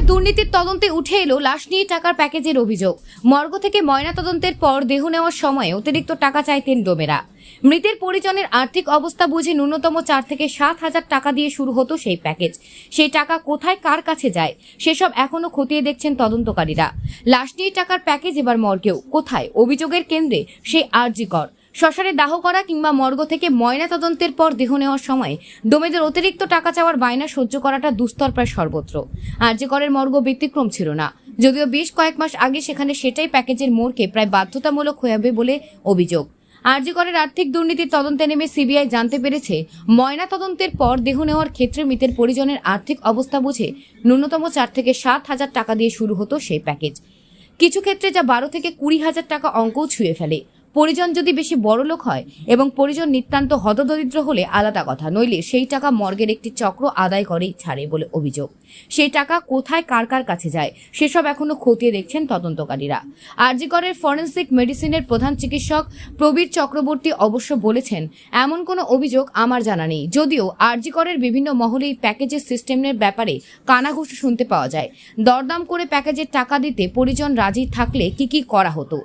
মর্গে দুর্নীতির তদন্তে উঠে এলো লাশ নিয়ে টাকার প্যাকেজের অভিযোগ। মর্গ থেকে ময়না তদন্তের পর দেহ নেওয়ার সময় অতিরিক্ত টাকা চাইতেন ডোমেরা মৃতের পরিজনের আর্থিক অবস্থা বুঝে ন্যূনতম চার থেকে সাত হাজার টাকা দিয়ে শুরু হতো সেই প্যাকেজ। সেই টাকা কোথায়, কার কাছে যায়, সেসব এখনও খতিয়ে দেখছেন তদন্তকারীরা। লাশ নিয়ে টাকার প্যাকেজ এবার মর্গেও। কোথায়? অভিযোগের কেন্দ্রে সেই আর্জিকর শ্মশানে দাহ করা কিংবা মর্গ থেকে ময়না তদন্তের পর দেহ নেওয়ার সময় ডোমেদের অতিরিক্ত টাকা চাওয়ার বায়না সহ্য করাটা দুস্তর প্রায় সর্বত্র। আর আর্যকরের মর্গ ব্যতিক্রম ছিল না। যদিও বেশ কয়েক মাস আগে সেখানে সেটাই প্যাকেজের মোড়কে প্রায় বাধ্যতামূলক হয়ে যাবে বলে অভিযোগ। আর্যকরের আর্থিক দুর্নীতির তদন্তে নেমে সিবিআই জানতে পেরেছে, ময়না তদন্তের পর দেহ নেওয়ার ক্ষেত্রে মৃতের পরিজনের আর্থিক অবস্থা বুঝে ন্যূনতম চার থেকে সাত হাজার টাকা দিয়ে শুরু হতো সেই প্যাকেজ। কিছু ক্ষেত্রে যা বারো থেকে কুড়ি হাজার টাকা অঙ্কও ছুঁয়ে ফেলে। পরিজন যদি বেশি বড় লোক হয় এবং পরিজন নিতান্ত হতদরিদ্র হলে আলাদা কথা, নইলে সেই টাকা মর্গের একটি চক্র আদায় করেই ছাড়ে বলে অভিযোগ। সেই টাকা কোথায়, কার কার কাছে যায়, সেসব এখনও খতিয়ে দেখছেন তদন্তকারীরা। আরজিকরের ফরেন্সিক মেডিসিনের প্রধান চিকিৎসক প্রবীর চক্রবর্তী অবশ্য বলেছেন, এমন কোনো অভিযোগ আমার জানা নেই। যদিও আরজিকরের বিভিন্ন মহলে এই প্যাকেজের সিস্টেমের ব্যাপারে কানাঘুষো শুনতে পাওয়া যায়। দরদাম করে প্যাকেজের টাকা দিতে পরিজন রাজি থাকলে কি কি করা হতো?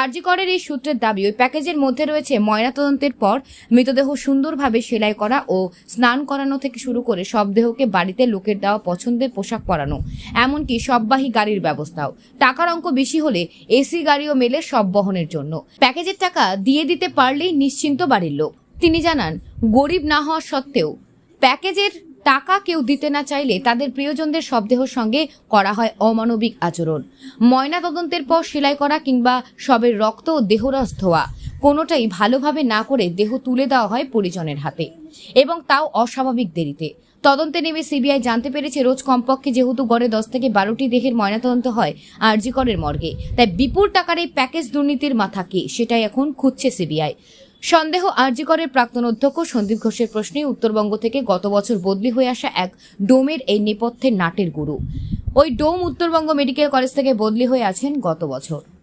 আরজিকরের এই সূত্রের ওই প্যাকেজের মধ্যে রয়েছে ময়নাতদন্তের পর মৃতদেহ সুন্দরভাবে সেলাই করা ও স্নান করানো থেকে শুরু করে সব দেহকে বাড়িতে লোকের দেওয়া পছন্দের পোশাক পরানো, এমনকি সববাহী গাড়ির ব্যবস্থাও। টাকার অঙ্ক বেশি হলে এসি, গাড়িও মেলে সব বহনের জন্য। প্যাকেজের টাকা দিয়ে দিতে পারলেই নিশ্চিন্ত বাড়ির লোক। তিনি জানান, গরিব না হওয়া সত্ত্বেও প্যাকেজের টাকা কেউ দিতে না চাইলে তাদের প্রিয়জনদের শবদেহর সঙ্গে করা হয় অমানবিক আচরণ। ময়না তদন্তের পর সেলাই করা কিংবা সবের রক্ত ও দেহরস ধোয়া, কোনোটাই ভালোভাবে না করে দেহ তুলে দেওয়া হয় পরিজনের হাতে এবং তাও অস্বাভাবিক দেরিতে। তদন্তে নেমে সিবিআই জানতে পেরেছে, রোজ কমপক্ষে যেহেতু গড়ে দশ থেকে বারোটি দেহের ময়নাতদন্ত হয় আরজিকরের মর্গে, তাই বিপুল টাকার এই প্যাকেজ দুর্নীতির মাথা কে, সেটাই এখন খুঁজছে সিবিআই। সন্দেহ আরজিকরের প্রাক্তন অধ্যক্ষ সন্দীপ ঘোষের প্রশ্নে উত্তরবঙ্গ থেকে গত বছর বদলি হয়ে আসা এক ডোমের এই নেপথ্যের নাটের গুরু। ওই ডোম উত্তরবঙ্গ মেডিকেল কলেজ থেকে বদলি হয়ে আছেন গত বছর।